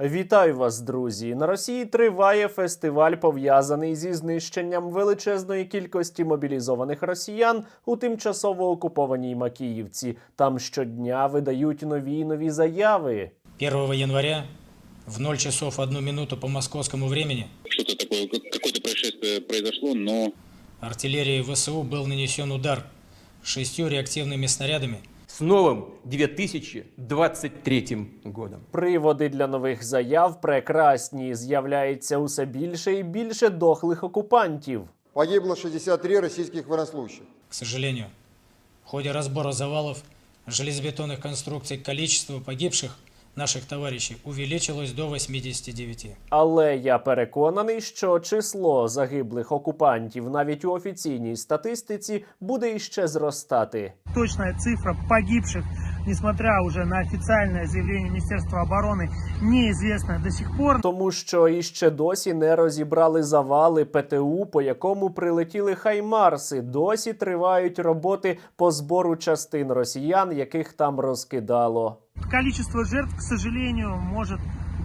Вітаю вас, друзі! На Росії триває фестиваль, пов'язаний зі знищенням величезної кількості мобілізованих росіян у тимчасово окупованій Макіївці. Там щодня видають нові й нові заяви. 1 января в 0 часов 1 минуту по московскому времени что-то такое, как- какое-то происшествие произошло, но артиллерии ВСУ был нанесен удар шестью реактивными снарядами с новым 2023 годом. Приводи для нових заяв прекрасні. З'являється усе більше і більше дохлих окупантів. Погибло 63 российских военнослужащих. К сожалению, в ходе разбора завалов железобетонных конструкций количество погибших наших товарищей увеличилось до 89. Але я переконаний, що число загиблих окупантів навіть у офіційній статистиці буде іще зростати. точная цифра погибших, несмотря уже на официальное заявление Министерства обороны, неизвестна до сих пор. Тому що іще досі не розібрали завали ПТУ, по якому прилетіли хаймарси. Досі тривають роботи по збору частин росіян, яких там розкидало Количество жертв, к сожалению, может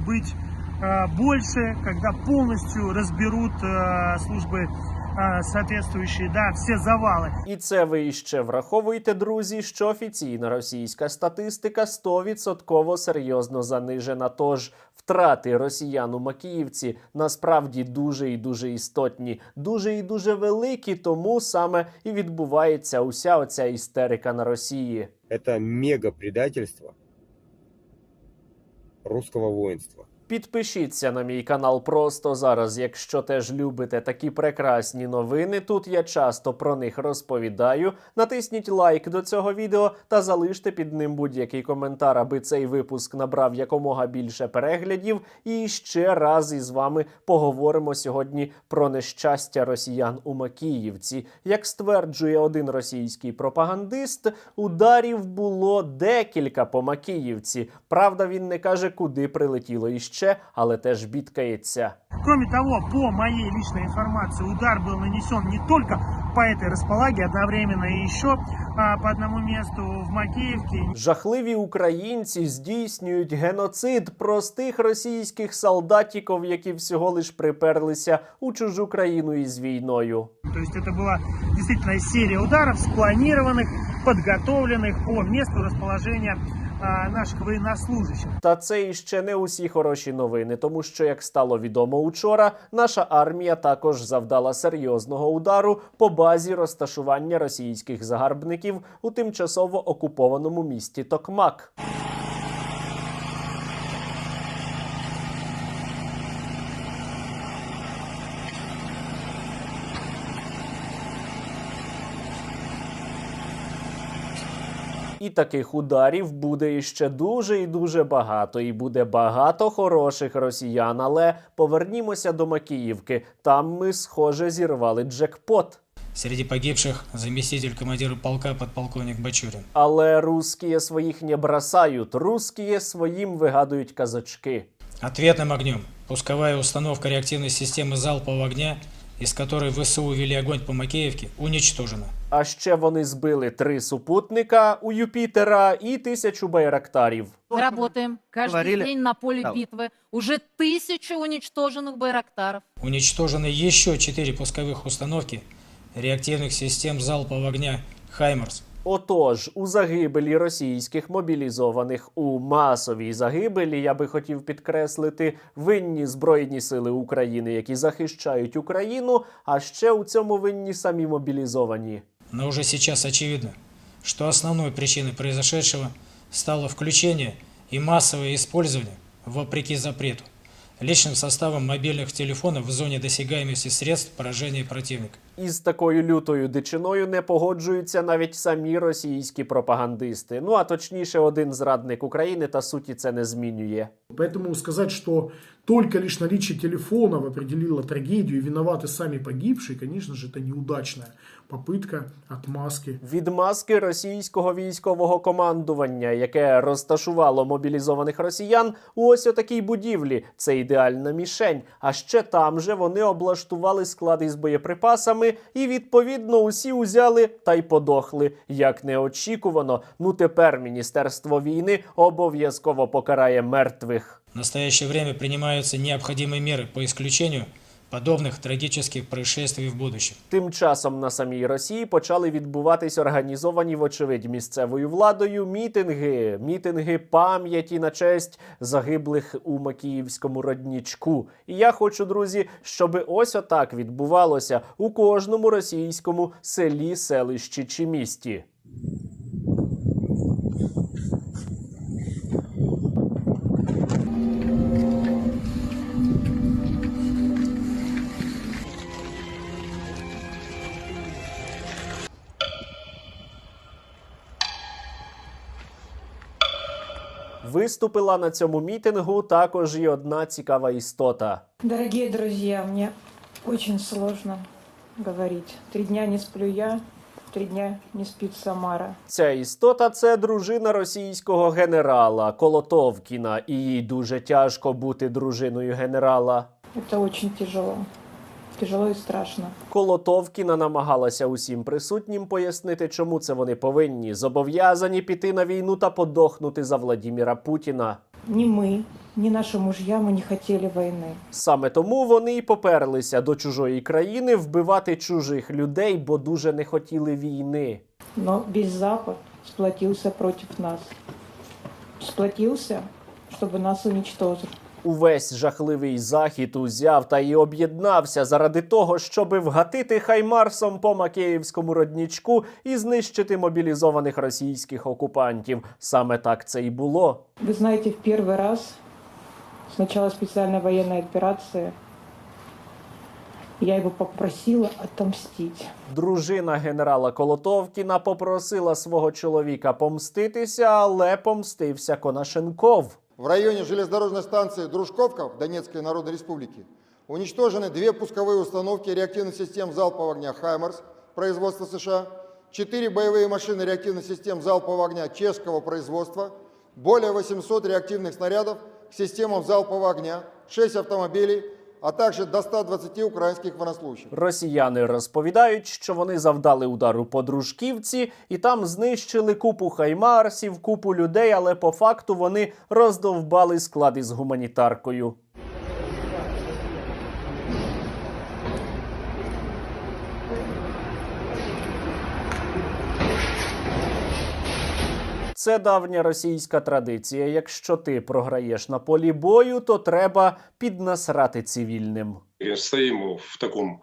быть э, больше, когда полностью разберут э, службы э, соответствующие, да, все завалы. І це ви іще враховуйте, друзі, що офіційна російська статистика 100% серйозно занижена. Тож втрати росіян у Макіївці насправді дуже і дуже істотні, дуже і дуже великі. Тому саме і відбувається уся оця істерика на Росії. это мега предательство русского воинства. Підпишіться на мій канал просто зараз, якщо теж любите такі прекрасні новини. Тут я часто про них розповідаю. Натисніть лайк до цього відео та залиште під ним будь-який коментар, аби цей випуск набрав якомога більше переглядів. І ще раз із вами поговоримо сьогодні про нещастя росіян у Макіївці. Як стверджує один російський пропагандист, ударів було декілька по Макіївці. Правда, він не каже, куди прилетіло іще, але теж бідкається. Кроме того, по моей личной информации, удар был нанесен не только по этой располаге, одновременно и еще а, по одному месту в Макеевке. Жахливі українці здійснюють геноцид простих російських солдатіків, які всього лиш приперлися у чужу країну із війною. То есть это была действительно серия ударов, спланированных, подготовленных по месту расположения а, наших военнослужащих. Та це іще не усі хороші новини, тому що, як стало відомо учора, наша армія також завдала серйозного удару по базі розташування російських загарбників у тимчасово окупованому місті Токмак. І таких ударів буде іще дуже і дуже багато, і буде багато хороших росіян. Але повернімося до Макіївки. Там ми, схоже, зірвали джекпот. Среди погибших заместитель командира полка подполковник Бачурин. Але русські своїх не бросають, русські своїм вигадують казачки. Ответным огнем пусковая установка реактивной системы залпового огня, из которой ВСУ вели огонь по Макеевке, уничтожена. А ще вони збили три супутника у Юпітера і тисячу байрактарів. Работаем каждый Говорили- день на поле Да. битвы. Уже тысячи уничтоженных байрактаров. Уничтожены еще четыре пусковых установки реактивных систем залпового огня «Хаймерс». Отож, у загибелі російських мобілізованих у масовій загибелі я би хотів підкреслити винні збройні сили України, які захищають Україну. А ще у цьому винні самі мобілізовані. Но уже сейчас очевидно, что основной причиной произошедшего стало включение и массовое использование, вопреки запрету, личным составом мобильных телефонов в зоне досягаемости средств поражения противника. Із такою лютою дичиною не погоджуються навіть самі російські пропагандисти. Ну а точніше, один зрадник України та суті це не змінює. Поэтому сказать, что только лишь наличие телефонов определило трагедию и виноваты сами погибшие, конечно же, это неудачная попытка отмазки. Відмазки російського військового командування, яке розташувало мобілізованих росіян у ось отакій будівлі. Це ідеальна мішень. А ще там же вони облаштували склади з боєприпасами, і відповідно усі узяли та й подохли. Як неочікувано, ну тепер міністерство війни обов'язково покарає мертвих. В настоящее время принимаются необходимые меры по исключению подобных трагических происшествий в будущем. Тим часом на самій Росії почали відбуватись організовані, вочевидь, місцевою владою мітинги, мітинги пам'яті на честь загиблих у Макіївському роднічку. І я хочу, друзі, щоб ось отак відбувалося у кожному російському селі, селищі чи місті. Виступила на цьому мітингу також і одна цікава істота. Дорогие друзья, мне очень сложно говорить. Три дня не сплю я, три дня не спит Самара. Ця істота це дружина російського генерала Колотовкіна, і їй дуже тяжко бути дружиною генерала. Это очень тяжело Тяжело и страшно. Колотовкіна намагалася усім присутнім пояснити, чому це вони повинні зобов'язані піти на війну та подохнути за Владіміра Путіна. Ни мы, ни наши мужья мы не хотели войны. Саме тому вони й поперлися до чужої країни вбивати чужих людей, бо дуже не хотіли війни. Но весь Запад сплотился против нас. Сплотился, чтобы нас уничтожить. Увесь жахливий захід узяв та й об'єднався заради того, щоби вгатити хаймарсом по Макеївському роднічку і знищити мобілізованих російських окупантів. Саме так це й було. Вы знаете, в первый раз с начала специальной военной операции я его попросила отомстить. Дружина генерала Колотовкіна попросила свого чоловіка помститися, але помстився Конашенков. В районе железнодорожной станции Дружковка в Донецкой Народной Республике уничтожены две пусковые установки реактивных систем залпового огня «Хаймарс» производства США, четыре боевые машины реактивных систем залпового огня чешского производства, более 800 реактивных снарядов к системам залпового огня, 6 автомобилей, а також до 120 українських военнослужащих. Росіяни розповідають, що вони завдали удару по дружківці і там знищили купу хаймарсів, купу людей, але по факту вони роздовбали склади з гуманітаркою. Це давня російська традиція. Якщо ти програєш на полі бою, то треба піднасрати цивільним. Стоїмо в такому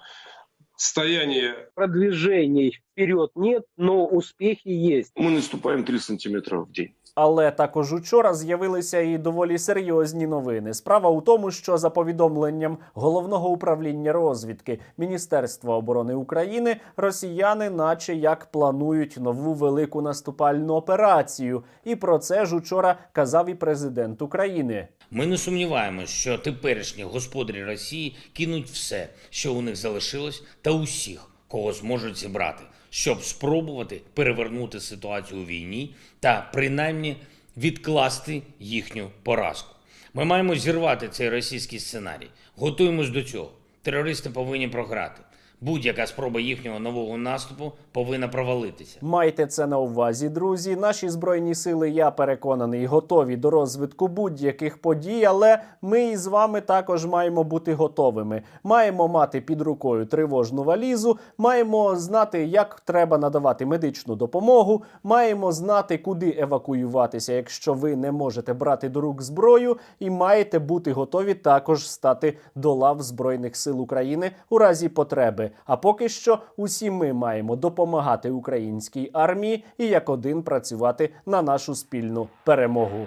стоянні. продвижений вперед нет, но успіхи є. Ми наступаємо 3 сантиметра в день. Але також учора з'явилися і доволі серйозні новини. Справа у тому, що за повідомленням головного управління розвідки Міністерства оборони України, росіяни, наче як планують нову велику наступальну операцію. І про це ж учора казав і президент України. Ми не сумніваємось, що теперішні господарі Росії кинуть все, що у них залишилось, та усіх, кого зможуть зібрати, щоб спробувати перевернути ситуацію у війні та принаймні відкласти їхню поразку. Ми маємо зірвати цей російський сценарій. Готуємось до цього. Терористи повинні програти. Будь-яка спроба їхнього нового наступу повинна провалитися. Майте це на увазі, друзі. Наші збройні сили, я переконаний, готові до розвитку будь-яких подій, але ми із вами також маємо бути готовими. Маємо мати під рукою тривожну валізу, маємо знати, як треба надавати медичну допомогу. Маємо знати, куди евакуюватися, якщо ви не можете брати до рук зброю, і маєте бути готові також стати до лав збройних сил України у разі потреби. А поки що усі ми маємо допомагати українській армії і як один працювати на нашу спільну перемогу.